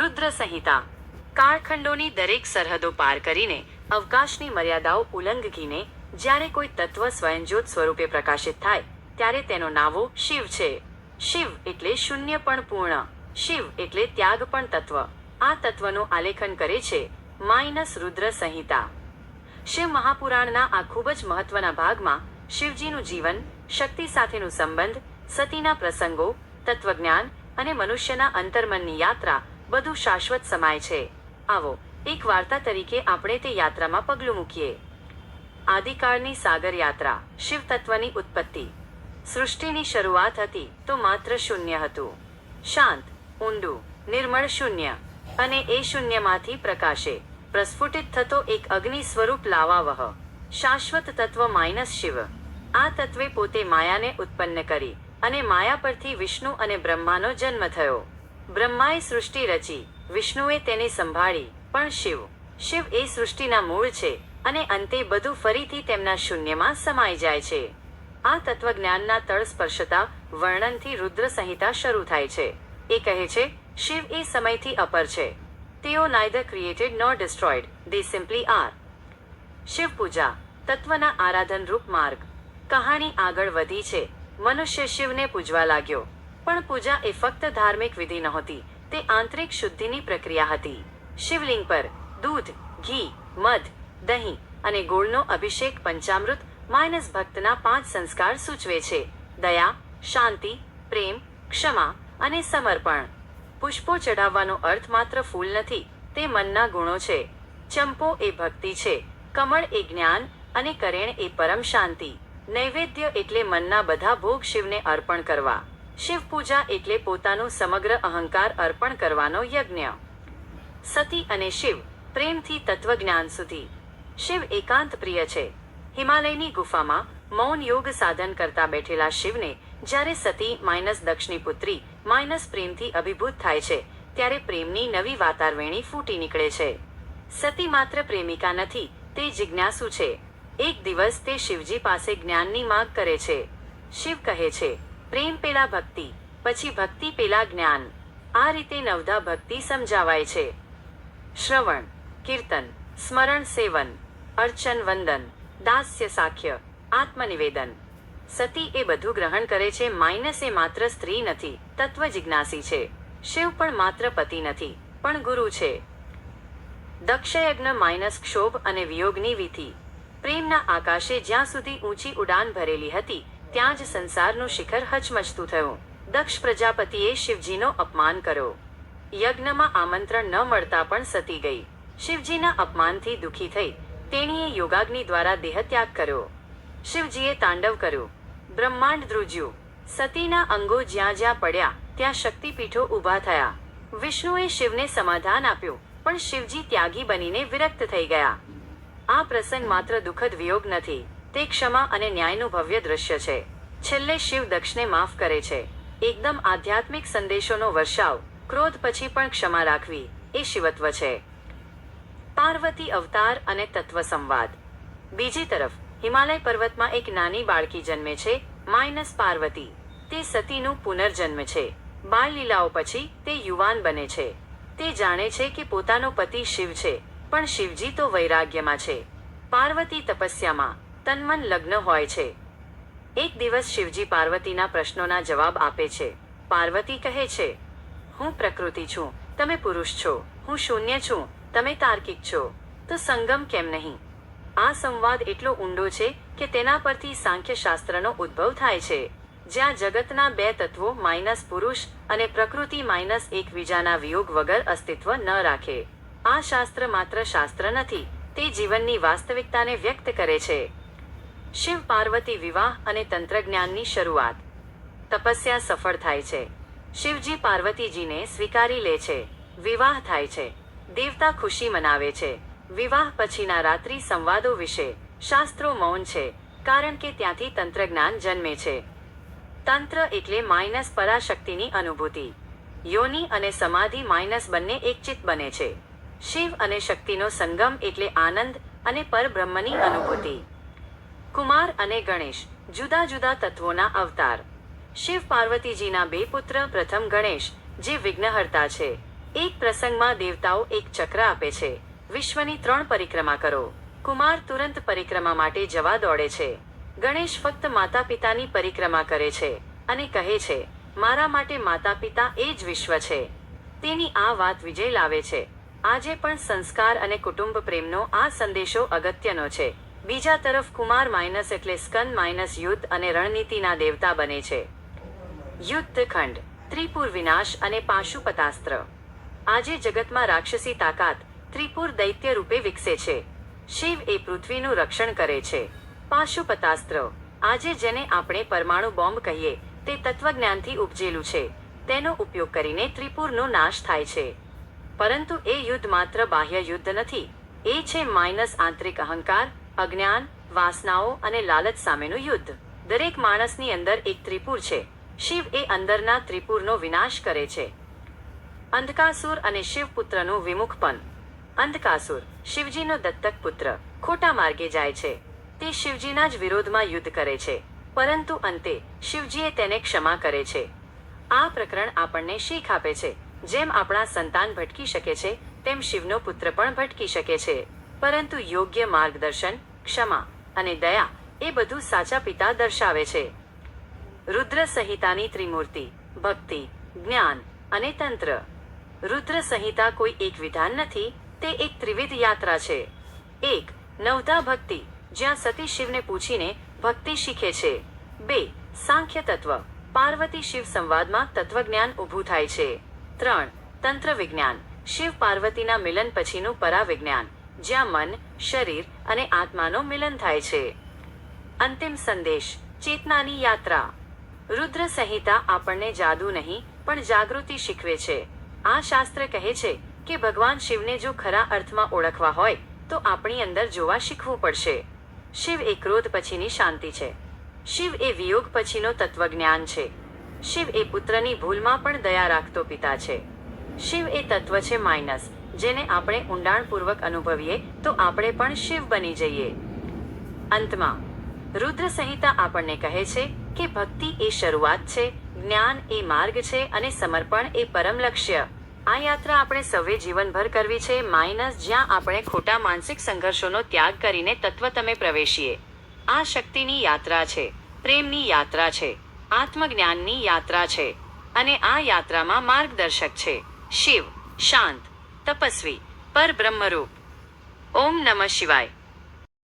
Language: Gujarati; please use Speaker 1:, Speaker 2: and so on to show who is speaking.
Speaker 1: રુદ્ર સંહિતા કાળખંડોની દરેક સરહદો પાર કરીને અવકાશની મર્યાદાઓ ઉલ્લંઘીને જ્યારે કોઈ તત્વ સ્વયંજોત સ્વરૂપે પ્રકાશિત થાય, ત્યારે તેનો નાવો શિવ છે. શિવ એટલે શૂન્ય પણ પૂર્ણ. શિવ એટલે ત્યાગ પણ તત્વ. આ તત્વનું આલેખન કરે છે માઇનસ રુદ્ર સંહિતા શિવ મહાપુરાણના આ ખૂબ જ મહત્વના ભાગમાં શિવજીનું જીવન, શક્તિ સાથેનું સંબંધ, સતીના પ્રસંગો, તત્વજ્ઞાન અને મનુષ્યના અંતર્મનની યાત્રા બધું શાશ્વત સમાય છે. આવો, એક વાર્તા તરીકે આપણે તે યાત્રામાં પગલું મૂકીએ. આદિકાળની સાગર યાત્રા, શિવ તત્વની ઉત્પત્તિ. સૃષ્ટિની શરૂઆત હતી તો માત્ર શૂન્ય હતું. શાંત, ઊંડું, નિર્મળ શૂન્ય અને એ શૂન્યમાંથી પ્રકાશે. પ્રસ્ફુટિત થતો એક અગ્નિ સ્વરૂપ લાવાવહ. શાશ્વત તત્વ માઇનસ શિવ. આ તત્વે પોતે માયાને ઉત્પન્ન કરી અને માયા પરથી વિષ્ણુ અને બ્રહ્માનો જન્મ થયો. બ્રહ્માએ સૃષ્ટિ રચી, વિષ્ણુએ તેને સંભાળી, પણ શિવ. શિવ એ સૃષ્ટિના મૂળ છે અને અંતે બધું ફરીથી તેમના શૂન્યમાં સમાઈ જાય છે. આ તત્વજ્ઞાનના તળ સ્પર્શતા, વર્ણનથી રુદ્ર સંહિતા શરૂ થાય છે. એ કહે છે, શિવ એ સમયથી અપર છે. તેઓ neither created nor destroyed they simply are Shiv puja, તત્વના આરાધન રૂપ માર્ગ. કહાણી આગળ વધી છે. મનુષ્ય શિવને પૂજવા લાગ્યો. પણ પૂજા એ ફક્ત ધાર્મિક વિધિ નહોતી, તે આંતરિક શુદ્ધિની પ્રક્રિયા હતી. શિવલિંગ પર દૂધ, ઘી, મધ, દહીં અને ગોળનો અભિષેક પંચામૃત માઇનસ ભક્તના પાંચ સંસ્કાર સૂચવે છે. દયા, શાંતિ, પ્રેમ, ક્ષમા અને સમર્પણ. પુષ્પો ચઢાવવાનો અર્થ માત્ર ફૂલ નથી, તે મનના ગુણો છે. ચંપો એ ભક્તિ છે, કમળ એ જ્ઞાન અને કરેણ એ પરમ શાંતિ. નૈવેદ્ય એટલે મનના બધા ભોગ શિવને અર્પણ કરવા. શિવ પૂજા એટલે પોતાનું સમગ્ર અહંકાર અર્પણ કરવાનો યજ્ઞ. સતી અને શિવ પ્રેમથી તત્વજ્ઞાન સુધી. શિવ એકાંત પ્રિય છે. હિમાલયની ગુફામાં મૌન યોગ સાધન કરતા બેઠેલા શિવને જ્યારે સતી માઇનસ દક્ષની પુત્રી માઇનસ પ્રેમથી અભિભૂત થાય છે, ત્યારે પ્રેમની નવી વાતારવેણી ફૂટી નીકળે છે. સતી માત્ર પ્રેમિકા નથી, તે જિજ્ઞાસુ છે. એક દિવસ તે શિવજી પાસે જ્ઞાનની માગ કરે છે. શિવ કહે છે પ્રેમ પેલા ભક્તિ, પછી ભક્તિ પેલા જ્ઞાન. આ રીતે નવધા ભક્તિ સમજાવાય છે. શ્રવણ, કીર્તન, સ્મરણ સેવન, અર્ચન વંદન, દાસ્ય સાખ્ય, આત્મનિવેદન. સતી એ બધું ગ્રહણ કરે છે, માઇનસ એ માત્ર સ્ત્રી નથી, તત્વ જિજ્ઞાસી છે. શિવ પણ માત્ર પતિ નથી, પણ ગુરુ છે. દક્ષયજ્ઞ માઇનસ ક્ષોભ અને વિયોગની વિધિ. પ્રેમના આકાશે જ્યાં સુધી ઊંચી ઉડાન ભરેલી હતી ત્યાં જ સંસારનું શિખર હચમચતું થયું. દક્ષ પ્રજાપતિએ શિવજીનો અપમાન કર્યો. યજ્ઞમાં આમંત્રણ ન મળતા પણ સતી ગઈ. શિવજીના અપમાનથી દુઃખી થઈ તેણીએ યોગાગ્નિ દ્વારા દેહત્યાગ કર્યો. શિવજીએ તાંડવ કર્યું. બ્રહ્માંડ ધ્રુજ્યું. સતીના અંગો જ્યાં જ્યાં પડ્યા ત્યાં શક્તિપીઠો ઊભા થયા. વિષ્ણુએ શિવને સમાધાન આપ્યું, પણ શિવજી ત્યાગી બનીને વિરક્ત થઈ ગયા. આ પ્રસંગ માત્ર દુઃખદ વિયોગ નથી. તે ક્ષમા અને ન્યાયનું ભવ્ય દ્રશ્ય છે. છેલ્લે શિવ દક્ષને માફ કરે છે. એકદમ આધ્યાત્મિક સંદેશોનો વર્ષાવ, ક્રોધ પછી પણ ક્ષમા રાખવી, એ શિવત્વ છે. પાર્વતી અવતાર અને તત્વ સંવાદ બીજી તરફ, હિમાલય પર્વતમાં એક નાની બાળકી જન્મે છે, માઇનસ પાર્વતી. તે સતીનું પુનર્જન્મ છે. બાળ લીલાઓ પછી તે યુવાન બને છે. તે જાણે છે કે પોતાનો પતિ શિવ છે, પણ શિવજી તો વૈરાગ્યમાં છે. પાર્વતી તપસ્યામાં તન્મન લગ્ન હોય છે. એક દિવસ શિવજી પાર્વતીના પ્રશ્નોના જવાબ આપે છે. પાર્વતી કહે છે, હું પ્રકૃતિ છું, તમે પુરુષ છો, હું શૂન્ય છું, તમે તાર્કિક છો, તો સંગમ કેમ નહીં? આ સંવાદ એટલો ઊંડો છે કે તેના પરથી સાંખ્ય શાસ્ત્રનો ઉદ્ભવ થાય છે. જ્યાં જગતના બે તત્વો માઇનસ પુરુષ અને પ્રકૃતિ માઇનસ એકબીજાના વિયોગ વગર અસ્તિત્વ ન રાખે. આ શાસ્ત્ર માત્ર શાસ્ત્ર નથી, તે જીવનની વાસ્તવિકતાને વ્યક્ત કરે છે. શિવ પાર્વતી વિવાહ અને તંત્રજ્ઞાનની શરૂઆત. તપસ્યા સફળ થાય છે. શિવજી પાર્વતીજીને સ્વીકારી લે છે. વિવાહ થાય છે. દેવતા ખુશી મનાવે છે. વિવાહ પછીના રાત્રિ સંવાદો વિશે શાસ્ત્રો મૌન છે, કારણ કે ત્યાંથી તંત્રજ્ઞાન જન્મે છે. તંત્ર એટલે માઇનસ પરાશક્તિની અનુભૂતિ. યોની અને સમાધિ માઇનસ બંને એકચિત બને છે. શિવ અને શક્તિનો સંગમ એટલે આનંદ અને પરબ્રહ્મની અનુભૂતિ. કુમાર અને ગણેશ, જુદા જુદા તત્વોના અવતાર. શિવ પાર્વતીજીના બે પુત્ર, પ્રથમ ગણેશ, જે વિઘ્નહર્તા છે. એક પ્રસંગમાં દેવતાઓ એક ચક્ર આપે છે. વિશ્વની ત્રણ પરિક્રમા કરો. કુમાર તુરંત પરિક્રમા માટે જવા દોડે છે. ગણેશ ફક્ત માતા પિતાની પરિક્રમા કરે છે અને કહે છે, મારા માટે માતા પિતા એ જ વિશ્વ છે. તેની આ વાત વિજય લાવે છે. આજે પણ સંસ્કાર અને કુટુંબ પ્રેમનો આ સંદેશો અગત્યનો છે. બીજા તરફ કુમાર માઇનસ એટલે સ્કંદ માઇનસ યુદ્ધ અને રણનીતિના દેવતા બને છે. યુદ્ધ ખંડ ત્રિપુર વિનાશ અને પાશુપતાસ્ત્ર. આજે જગતમાં રાક્ષસી તાકાત ત્રિપુર દૈત્ય રૂપે વિકસે છે. શિવ એ પૃથ્વીનું રક્ષણ કરે છે. પાશુપતાસ્ત્ર. આજે જેને આપણે પરમાણુ બોમ્બ કહીએ, તે તત્વજ્ઞાનથી ઉપજેલું છે. તેનો ઉપયોગ કરીને ત્રિપુરનો નાશ થાય છે. પરંતુ એ યુદ્ધ માત્ર બાહ્ય યુદ્ધ નથી. એ છે માઇનસ આંતરિક અહંકાર અજ્ઞાન, વાસનાઓ અને લાલચ સામેનું યુદ્ધ. દરેક માણસની અંદર એક ત્રિપુર છે. શિવ એ અંદરના ત્રિપુરનો વિનાશ કરે છે. અંધકાસુર અને શિવપુત્રનું વિમુખપન. અંધકાસુર, શિવજીનો દત્તક પુત્ર, ખોટા માર્ગે જાય છે. તે શિવજીના જ વિરોધમાં યુદ્ધ કરે છે. પરંતુ અંતે, શિવજીએ તેને ક્ષમા કરે છે. આ પ્રકરણ આપણને શીખ આપે છે. જેમ આપણા સંતાન ભટકી શકે છે, તેમ શિવનો પુત્ર પણ ભટકી શકે છે. પરંતુ યોગ્ય માર્ગદર્શન, ક્ષમા અને દયા એ બધું સાચા પિતા દર્શાવે છે. રુદ્ર સંહિતાની ત્રિમૂર્તિ, ભક્તિ, જ્ઞાન અને તંત્ર. રુદ્ર સંહિતા કોઈ એક વિધાન નથી, તે એક ત્રિવિધ યાત્રા છે. એક, નવધા ભક્તિ, જ્યાં સતી શિવને પૂછીને ભક્તિ શીખે છે. બે, સાંખ્ય તત્વ, પાર્વતી શિવ સંવાદમાં તત્વજ્ઞાન ઊભું થાય છે. ત્રણ, તંત્ર વિજ્ઞાન, શિવ પાર્વતીના મિલન પછીનું પરાવિજ્ઞાન. જ્યાં મન, શરીર અને આત્માનો મિલન થાય છે. અંતિમ સંદેશ, ચેતનાની યાત્રા. રુદ્ર સંહિતા આપણને જાદુ નહીં, પણ જાગૃતિ શીખવે છે. આ શાસ્ત્ર કહે છે કે ભગવાન શિવને જો ખરા અર્થમાં ઓળખવા હોય, તો આપણી અંદર જોવા શીખવું પડશે. શિવ એ ક્રોધ પછીની શાંતિ છે. શિવ એ વિયોગ પછીનો તત્વજ્ઞાન છે. શિવ એ પુત્રની ભૂલમાં પણ દયા રાખતો પિતા છે. શિવ એ તત્વ છે માઇનસ. જેને આપણે ઊંડાણપૂર્વક અનુભવીએ, તો આપણે પણ શિવ બની જઈએ. અંતમાં રુદ્ર સંહિતા આપણને કહે છે કે ભક્તિ એ શરૂઆત છે, જ્ઞાન એ માર્ગ છે અને સમર્પણ એ પરમ લક્ષ્ય. આ યાત્રા આપણે સૌએ જીવનભર કરવી છે, માઇનસ જ્યાં આપણે ખોટા માનસિક સંઘર્ષોનો ત્યાગ કરીને તત્વ તમે પ્રવેશીએ. આ શક્તિની યાત્રા છે, પ્રેમની યાત્રા છે, આત્મજ્ઞાનની યાત્રા છે અને આ યાત્રામાં માર્ગદર્શક છે. શિવ, શાંત. તપસ્વી પર બ્રહ્મરૂપ ઓમ નમઃ શિવાય